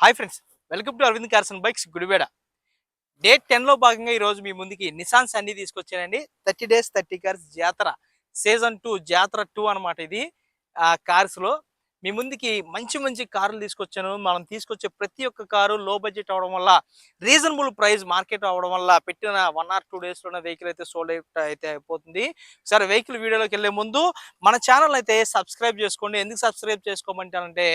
Hi friends welcome to Aravind cars and bikes Gudivada day టెన్లో భాగంగా ఈరోజు మీ ముందుకి నిసాన్స్ అన్ని తీసుకొచ్చానండి. థర్టీ డేస్ థర్టీ కార్స్ జాతర. సీజన్ టూ జాతర టూ అనమాట ఇది ఆ కార్స్లో మీ ముందుకి మంచి మంచి కార్లు తీసుకొచ్చాను. మనం తీసుకొచ్చే ప్రతి ఒక్క కారు లో బడ్జెట్ అవడం వల్ల రీజనబుల్ ప్రైస్ మార్కెట్ అవడం వల్ల పెట్టిన వన్ ఆర్ టూ డేస్లోనే వెహికల్ అయితే సోల్డ్ అయితే అయిపోతుంది. సరే వెహికల్ వీడియోలోకి వెళ్ళే ముందు మన ఛానల్ అయితే సబ్స్క్రైబ్ చేసుకోండి. ఎందుకు సబ్స్క్రైబ్ చేసుకోమంటానంటే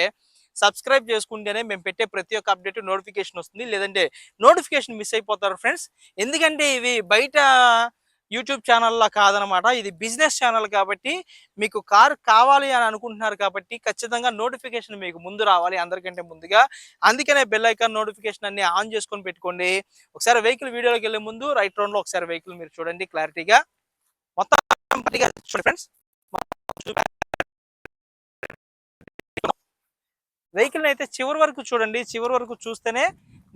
సబ్స్క్రైబ్ చేసుకుంటేనే మేము పెట్టే ప్రతి ఒక్క అప్డేట్ నోటిఫికేషన్ వస్తుంది. లేదంటే నోటిఫికేషన్ మిస్ అయిపోతారు ఫ్రెండ్స్. ఎందుకంటే ఇవి బయట యూట్యూబ్ ఛానల్లో కాదనమాట. ఇది బిజినెస్ ఛానల్ కాబట్టి మీకు కారు కావాలి అని అనుకుంటున్నారు కాబట్టి ఖచ్చితంగా నోటిఫికేషన్ మీకు ముందు రావాలి అందరికంటే ముందుగా. అందుకనే బెల్ ఐకాన్ నోటిఫికేషన్ అన్ని ఆన్ చేసుకొని పెట్టుకోండి. ఒకసారి వెహికల్ వీడియోలోకి వెళ్ళే ముందు రైట్ రౌండ్లో ఒకసారి వెహికల్ మీరు చూడండి క్లారిటీగా. మొత్తం చూడండి ఫ్రెండ్స్. వెహికల్ అయితే చివరి వరకు చూడండి. చివరి వరకు చూస్తేనే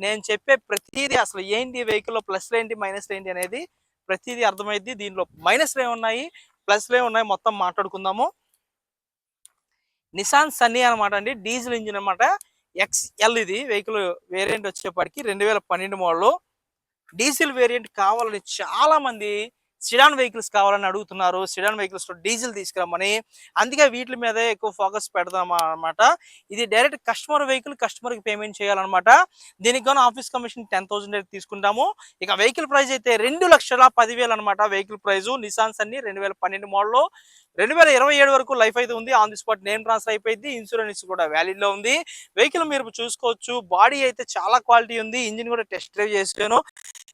నేను చెప్పే ప్రతిదీ అసలు ఏంటి వెహికల్లో ప్లస్లు ఏంటి మైనస్లు ఏంటి అనేది ప్రతిదీ అర్థమైంది దీనిలో మైనస్లు ఏమున్నాయి ప్లస్లు ఏమున్నాయి మొత్తం మాట్లాడుకుందాము. నిసాన్ సన్నీ అనమాట అండి. డీజిల్ ఇంజిన్ అనమాట ఎక్స్ఎల్ ఇది. వెహికల్ వేరియంట్ వచ్చేప్పటికి రెండు వేల పన్నెండు మోడల్. డీజిల్ వేరియంట్ కావాలని చాలామంది సిడాన్ వెహికల్స్ కావాలని అడుగుతున్నారు. సిడాన్ వెహికల్స్లో డీజిల్ తీసుకురమ్మని. అందుకే వీటి మీదే ఎక్కువ ఫోకస్ పెడదాం అనమాట ఇది డైరెక్ట్ కస్టమర్ వెహికల్ కస్టమర్కి పేమెంట్ చేయాలన్నమాట. దీనికి గాను ఆఫీస్ కమిషన్ టెన్ థౌసండ్ అయితే తీసుకుంటాము. ఇక వెహికల్ ప్రైస్ అయితే రెండు లక్షల పదివేలు అనమాట వెహికల్ ప్రైస్. నిసాన్స్ అన్ని రెండు వేల పన్నెండు మోడల్. రెండు వేల ఇరవై ఏడు వరకు లైఫ్ అయితే ఉంది. On the spot name transfer అయిపోయింది. ఇన్సూరెన్స్ కూడా వ్యాలిడ్లో ఉంది. వెహికల్ మీరు చూసుకోవచ్చు. బాడీ అయితే చాలా క్వాలిటీ ఉంది. ఇంజిన్ కూడా టెస్ట్ డ్రైవ్ చేసాను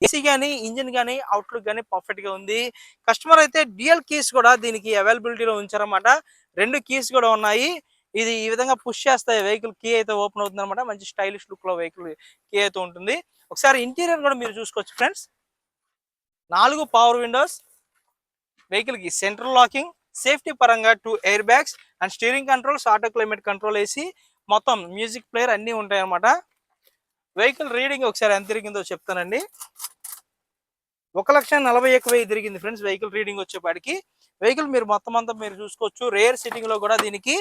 ఏసీ కానీ ఇంజిన్ కానీ అవుట్లుక్ కానీ పర్ఫెక్ట్గా ఉంది. కస్టమర్ అయితే డ్యూయల్ కీస్ కూడా దీనికి అవైలబిలిటీలో ఉంచారన్నమాట. రెండు కీస్ కూడా ఉన్నాయి. ఇది ఈ విధంగా పుష్ చేస్తాయి వెహికల్ కీ అయితే ఓపెన్ అవుతుంది అనమాట మంచి స్టైలిష్ లుక్లో వెహికల్ కీ అయితే ఉంటుంది. ఒకసారి ఇంటీరియర్ కూడా మీరు చూసుకోవచ్చు ఫ్రెండ్స్. నాలుగు పవర్ విండోస్ వెహికల్కి సెంట్రల్ లాకింగ్ సేఫ్టీ పరంగా two air bags and steering controls auto climate control వేసి మొత్తం మ్యూజిక్ ప్లేయర్ అన్నీ ఉంటాయి అనమాట వెహికల్ రీడింగ్ ఒకసారి ఎంత తిరిగిందో చెప్తానండి. ఒక లక్ష నలభై ఒక్క వెయ్యి తిరిగింది ఫ్రెండ్స్ వెహికల్ రీడింగ్ వచ్చేపాటికి. వెహికల్ మీరు మొత్తం అంతా మీరు చూసుకోవచ్చు. రేర్ సిట్టింగ్లో కూడా దీనికి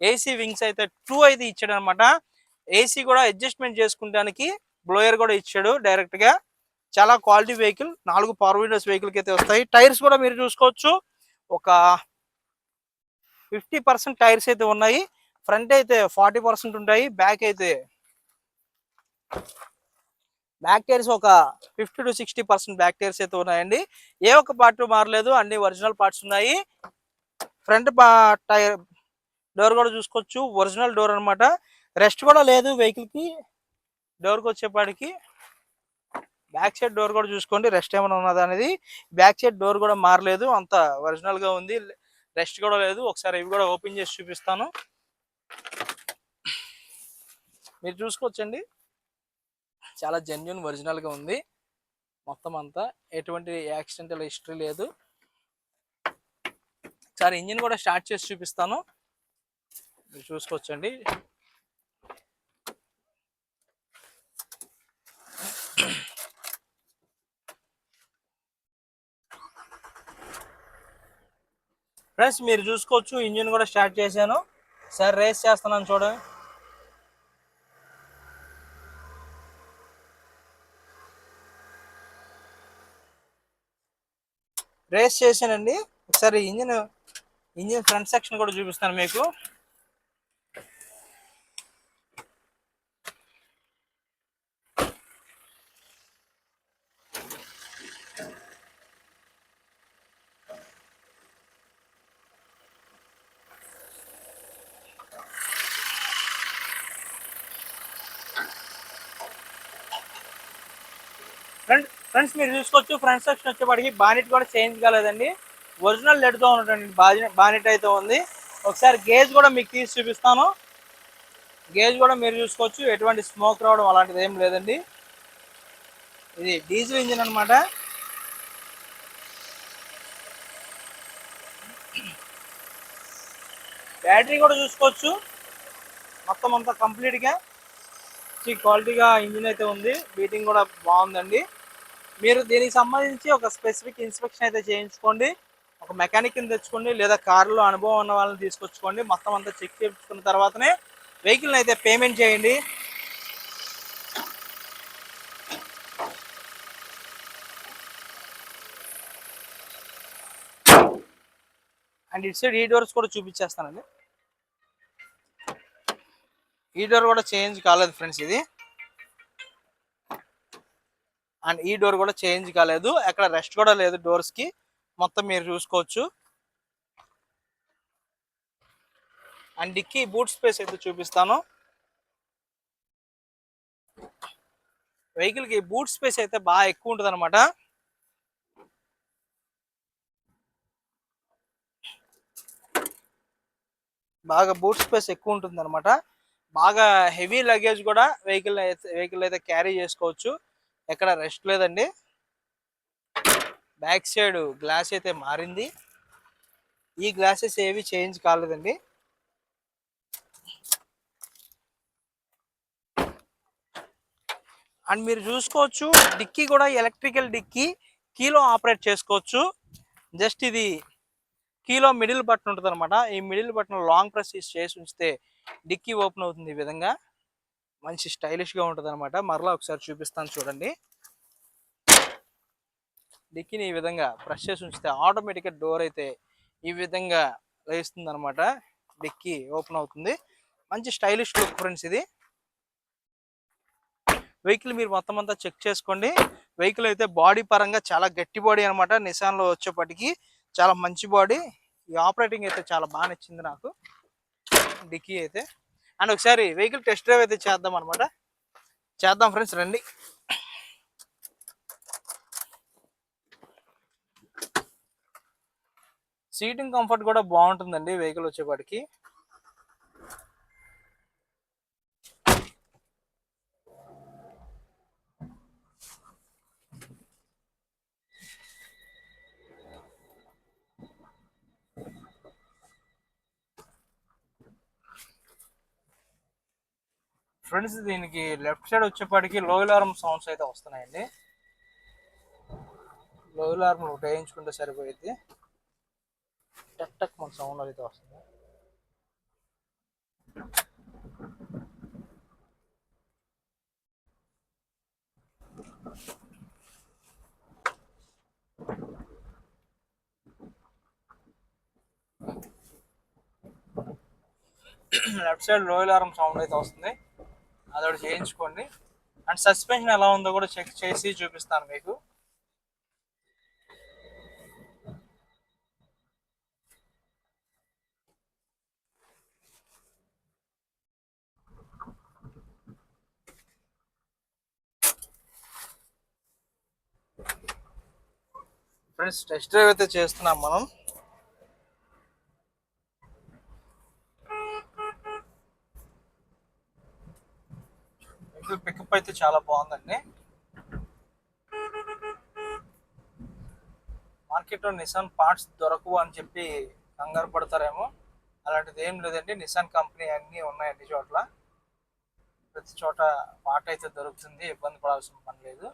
ఏసీ వింగ్స్ అయితే టూ అయితే ఇచ్చాడు అనమాట ఏసీ కూడా అడ్జస్ట్మెంట్ చేసుకుంటానికి బ్లోయర్ కూడా ఇచ్చాడు డైరెక్ట్గా. చాలా క్వాలిటీ వెహికల్ నాలుగు పవర్ విండోస్ వెహికల్ అయితే వస్తాయి. టైర్స్ కూడా మీరు చూసుకోవచ్చు. ఒక ఫిఫ్టీ పర్సెంట్ టైర్స్ అయితే ఉన్నాయి. ఫ్రంట్ అయితే ఫార్టీ పర్సెంట్ ఉంటాయి. బ్యాక్ అయితే బ్యాక్టీరియస్ ఒక fifty to sixty percent back tyres అయితే ఉన్నాయండి. ఏ ఒక్క పార్ట్ మారలేదు అన్ని ఒరిజినల్ పార్ట్స్ ఉన్నాయి. ఫ్రంట్ టైర్ డోర్ కూడా చూసుకోవచ్చు. ఒరిజినల్ డోర్ అనమాట రెస్ట్ కూడా లేదు వెహికల్కి డోర్కి వచ్చేపాటికి బ్యాక్ సైడ్ డోర్ కూడా చూసుకోండి. రెస్ట్ ఏమైనా ఉన్నదా అనేది. బ్యాక్ సైడ్ డోర్ కూడా మారలేదు. అంత ఒరిజినల్గా ఉంది. రెస్ట్ కూడా లేదు. ఒకసారి ఇవి కూడా ఓపెన్ చేసి చూపిస్తాను. మీరు చూసుకోవచ్చండి. చాలా జెన్యున్ ఒరిజినల్గా ఉంది. మొత్తం అంతా ఎటువంటి యాక్సిడెంటల్ హిస్టరీ లేదు. ఒకసారి ఇంజిన్ కూడా స్టార్ట్ చేసి చూపిస్తాను. మీరు చూసుకోవచ్చండి. ఫ్రెండ్స్ మీరు చూసుకోవచ్చు ఇంజిన్ కూడా స్టార్ట్ చేశాను. సార్ రేస్ చేస్తున్నాను చూడండి. రేస్ చేశానండి. ఒకసారి ఇంజిన్ ఇంజిన్ ఫ్రంట్ సెక్షన్ కూడా చూపిస్తాను మీకు ఫ్రంట్ ఫ్రెండ్స్ మీరు చూసుకోవచ్చు ఫ్రంట్ సెక్షన్ వచ్చేప్పటికి బానెట్ కూడా చేంజ్ కాలేదండి. ఒరిజినల్ లెడ్తో ఉన్నటువంటి బానెట్ అయితే ఉంది. ఒకసారి గేజ్ కూడా మీకు తీసి చూపిస్తాను. గేజ్ కూడా మీరు చూసుకోవచ్చు ఎటువంటి స్మోక్ రావడం అలాంటిది ఏం లేదండి. ఇది డీజిల్ ఇంజిన్ అనమాట బ్యాటరీ కూడా చూసుకోవచ్చు. మొత్తం అంతా కంప్లీట్గా. మంచి క్వాలిటీగా ఇంజిన్ అయితే ఉంది. బీటింగ్ కూడా బాగుందండి. మీరు దీనికి సంబంధించి ఒక స్పెసిఫిక్ ఇన్స్పెక్షన్ అయితే చేయించుకోండి. ఒక మెకానిక్ని తెచ్చుకోండి లేదా కారులో అనుభవం ఉన్న వాళ్ళని తీసుకొచ్చుకోండి. మొత్తం అంతా చెక్ చేయించుకున్న తర్వాతనే వెహికల్ని అయితే పేమెంట్ చేయండి. అండ్ ఇటు సైడ్ ఈ డోర్స్ కూడా చూపించేస్తానండి. ఈ డోర్ కూడా చేంజ్ కాలేదు ఫ్రెండ్స్ ఇది. అండ్ ఈ డోర్ కూడా చేంజ్ కాలేదు. ఎక్కడ రెస్ట్ కూడా లేదు డోర్స్కి మొత్తం మీరు చూసుకోవచ్చు. అండ్ డిక్కీ బూట్ స్పేస్ అయితే చూపిస్తాను. వెహికల్కి బూట్ స్పేస్ అయితే బాగా ఎక్కువ ఉంటుంది అనమాట బాగా బూట్ స్పేస్ ఎక్కువ ఉంటుంది అనమాట బాగా హెవీ లగేజ్ కూడా వెహికల్ అయితే వెహికల్ అయితే క్యారీ చేసుకోవచ్చు. ఎక్కడ రెస్ట్ లేదండి. బ్యాక్ సైడ్ గ్లాస్ అయితే మారింది. ఈ గ్లాసెస్ ఏవి చేంజ్ కాలేదండి. అండ్ మీరు చూసుకోవచ్చు డిక్కీ కూడా ఎలక్ట్రికల్ డిక్కీ కీలో ఆపరేట్ చేసుకోవచ్చు. జస్ట్ ఇది కీలో మిడిల్ బటన్ ఉంటుంది అనమాట ఈ మిడిల్ బటన్ లాంగ్ ప్రెస్ చేసి ఉంచితే డిక్కీ ఓపెన్ అవుతుంది ఈ విధంగా. మంచి స్టైలిష్గా ఉంటుంది అనమాట మరలా ఒకసారి చూపిస్తాను చూడండి. డిక్కీని ఈ విధంగా ప్రెస్ చేసి ఉంచితే ఆటోమేటిక్గా డోర్ అయితే ఈ విధంగా లేస్తుంది అనమాట డిక్కీ ఓపెన్ అవుతుంది. మంచి స్టైలిష్ లుక్ ఫ్రెండ్స్ ఇది. వెహికల్ మీరు మొత్తం అంతా చెక్ చేసుకోండి. వెహికల్ అయితే బాడీ పరంగా చాలా గట్టి బాడీ అనమాట నిసాన్లో వచ్చేప్పటికి చాలా మంచి బాడీ. ఈ ఆపరేటింగ్ అయితే చాలా బాగా నచ్చింది నాకు. డిక్కీ అయితే. అండ్ ఒకసారి వెహికల్ టెస్ట్ డ్రైవ్ అయితే చేద్దాం అనమాట చేద్దాం ఫ్రెండ్స్ రండి. సీటింగ్ కంఫర్ట్ కూడా బాగుంటుందండి వెహికల్ వచ్చేపాటికి. ఫ్రెండ్స్ దీనికి లెఫ్ట్ సైడ్ వచ్చేపాటికి లో సౌండ్స్ అయితే వస్తున్నాయండి. లో ఒకటి వేయించుకుంటే సరిపోయింది టక్ టక్ మన సౌండ్ అయితే వస్తుంది లెఫ్ట్ సైడ్లో సౌండ్ అయితే వస్తుంది. అదొకటి చేయించుకోండి. అండ్ సస్పెన్షన్ ఎలా ఉందో కూడా చెక్ చేసి చూపిస్తాను మీకు. ఫ్రెండ్స్ టెస్ట్ డ్రైవ్ అయితే చేస్తున్నాం మనం. వెహికల్ పికప్ అయితే చాలా బాగుందండి. మార్కెట్లో నిసాన్ పార్ట్స్ దొరకవు అని చెప్పి కంగారు పడతారేమో. అలాంటిది ఏం లేదండి. నిసాన్ కంపెనీ అన్నీ ఉన్నాయి అన్ని చోట్ల. ప్రతి చోట పార్ట్ అయితే దొరుకుతుంది. ఇబ్బంది పడాల్సిన పని లేదు.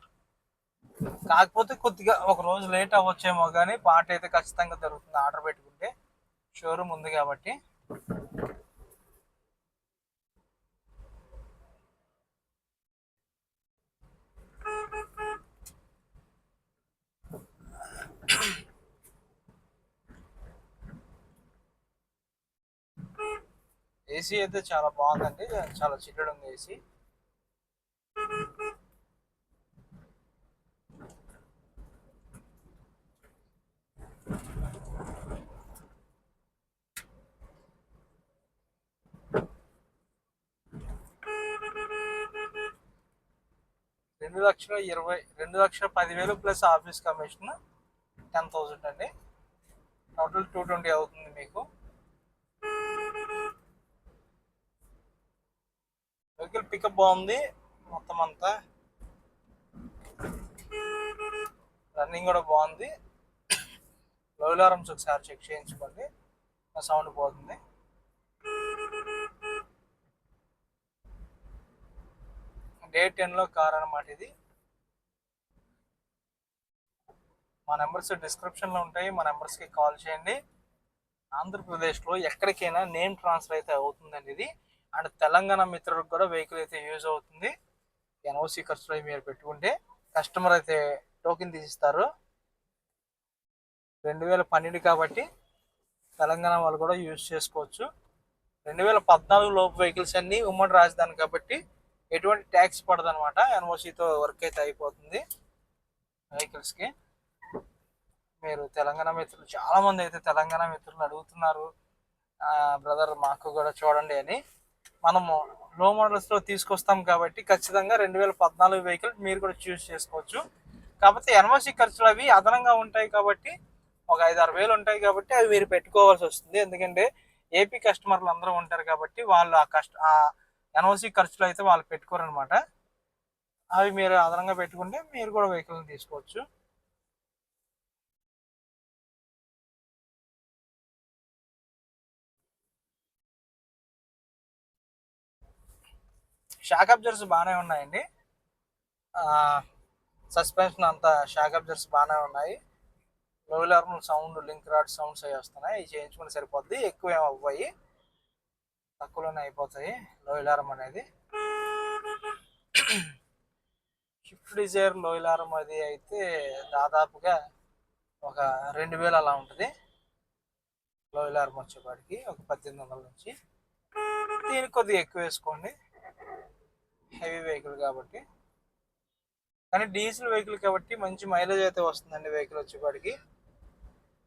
కాకపోతే కొద్దిగా ఒక రోజు లేట్ అవ్వచ్చేమో కానీ పార్ట్ అయితే ఖచ్చితంగా దొరుకుతుంది. ఆర్డర్ పెట్టుకుంటే షోరూమ్ ఉంది కాబట్టి. ఏసీ అయితే చాలా బాగుందండి. చాలా చిల్లడు ఉంది ఏసీ. రెండు లక్షల ఇరవై రెండు లక్షల పదివేలు plus office commission ten thousand అండి. టోటల్ టూ ట్వంటీ అవుతుంది మీకు వెహికల్ పికప్ బాగుంది మొత్తం అంతా. రన్నింగ్ కూడా బాగుంది. లో అలారమ్స్ ఒకసారి చెక్ చేయించుకోండి. సౌండ్ పోతుంది. డే టెన్లో కార్ అనమాట ఇది. మా నెంబర్స్ డిస్క్రిప్షన్లో ఉంటాయి. మా నెంబర్స్కి కాల్ చేయండి. ఆంధ్రప్రదేశ్లో ఎక్కడికైనా నేమ్ ట్రాన్స్ఫర్ అయితే అవుతుందండి ఇది. అండ్ తెలంగాణ మిత్రులకు కూడా వెహికల్ అయితే యూజ్ అవుతుంది. ఎన్ఓసి ఖర్చులో మీరు పెట్టుకుంటే కస్టమర్ అయితే టోకెన్ తీసిస్తారు. రెండు వేల పన్నెండు కాబట్టి తెలంగాణ వాళ్ళు కూడా యూజ్ చేసుకోవచ్చు. రెండు వేల పద్నాలుగు లోపు వెహికల్స్ అన్నీ ఉమ్మడి రాజధాని కాబట్టి ఎటువంటి ట్యాక్స్ పడదు అనమాట ఎన్ఓసితో వర్క్ అయితే అయిపోతుంది వెహికల్స్కి మీరు తెలంగాణ మిత్రులు చాలామంది అయితే తెలంగాణ మిత్రులు అడుగుతున్నారు. బ్రదర్ మాకు కూడా చూడండి అని. మనము లో మోడల్స్లో తీసుకొస్తాం కాబట్టి ఖచ్చితంగా రెండు వేల పద్నాలుగు వెహికల్ మీరు కూడా చూస్ చేసుకోవచ్చు. కాకపోతే ఎన్ఓసి ఖర్చులు అవి అదనంగా ఉంటాయి కాబట్టి ఒక ఐదు ఆరు వేలు ఉంటాయి కాబట్టి అవి మీరు పెట్టుకోవాల్సి వస్తుంది. ఎందుకంటే ఏపీ కస్టమర్లు అందరూ ఉంటారు కాబట్టి వాళ్ళు ఆ కష్ట ఆ ఎన్ఓసి ఖర్చులు అయితే వాళ్ళు పెట్టుకోరు అనమాట అవి మీరు అదనంగా పెట్టుకుంటే మీరు కూడా వెహికల్ని తీసుకోవచ్చు. షాక్ అబ్జర్స్ బాగానే ఉన్నాయండి. సస్పెన్షన్ అంతా షాక్ అబ్జర్స్ బాగానే ఉన్నాయి. Lower arm sound link rod sounds అవి వస్తున్నాయి. ఇవి చేయించుకుని సరిపోద్ది. ఎక్కువ ఏమి అవ్వాయి. తక్కువలోనే అయిపోతాయి. లోయల్ ఆర్మ్ అనేది. షిఫ్ట్ డిజైర్ లోయల్ ఆర్మ్ అది అయితే దాదాపుగా ఒక రెండు వేలు అలా ఉంటుంది. లోయల్ ఆర్మ్ వచ్చేపాటికి ఒక పద్దెనిమిది వందల నుంచి. దీనికి కొద్దిగా ఎక్కువ వేసుకోండి. హెవీ వెహికల్ కాబట్టి. కానీ డీజిల్ వెహికల్ కాబట్టి మంచి మైలేజ్ అయితే వస్తుందండి వెహికల్ వచ్చేపాటికి.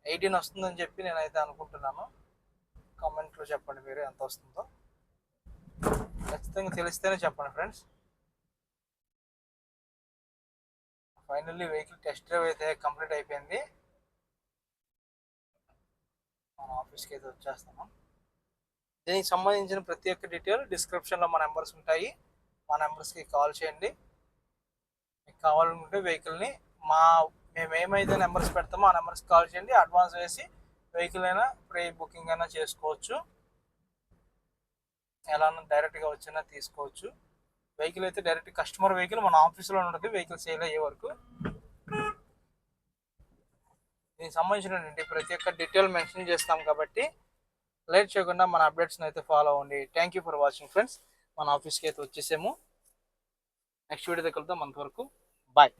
ఎయిటీన్ వస్తుందని చెప్పి నేనైతే అనుకుంటున్నాను. కామెంట్లో చెప్పండి మీరు ఎంత వస్తుందో. ఖచ్చితంగా తెలిస్తేనే చెప్పండి friends. Finally vehicle test drive అయితే కంప్లీట్ అయిపోయింది. మన ఆఫీస్కి అయితే వచ్చేస్తాము దీనికి సంబంధించిన ప్రతి ఒక్క డీటెయిల్ డిస్క్రిప్షన్లో మా నెంబర్స్ ఉంటాయి. మా నెంబర్స్కి కాల్ చేయండి. మీకు కావాలనుకుంటే వెహికల్ని మా మేము ఏమైతే నెంబర్స్ పెడతామో ఆ నెంబర్స్కి కాల్ చేయండి. అడ్వాన్స్ వేసి వెహికల్ అయినా ప్రీ బుకింగ్ అయినా చేసుకోవచ్చు. ఎలా డైరెక్ట్గా వచ్చినా తీసుకోవచ్చు. వెహికల్ అయితే డైరెక్ట్ కస్టమర్ వెహికల్ మన ఆఫీస్లో ఉంటుంది. వెహికల్ సేల్ అయ్యే వరకు. దీనికి సంబంధించినటువంటి ప్రతి ఒక్క డీటెయిల్ మెన్షన్ చేస్తాం కాబట్టి లేట్ చేయకుండా మన అప్డేట్స్ని అయితే ఫాలో అవ్వండి. Thank you for watching friends. మన ఆఫీస్కి అయితే వచ్చేసాము. నెక్స్ట్ వీడియో దగ్గర అంతవరకు బాయ్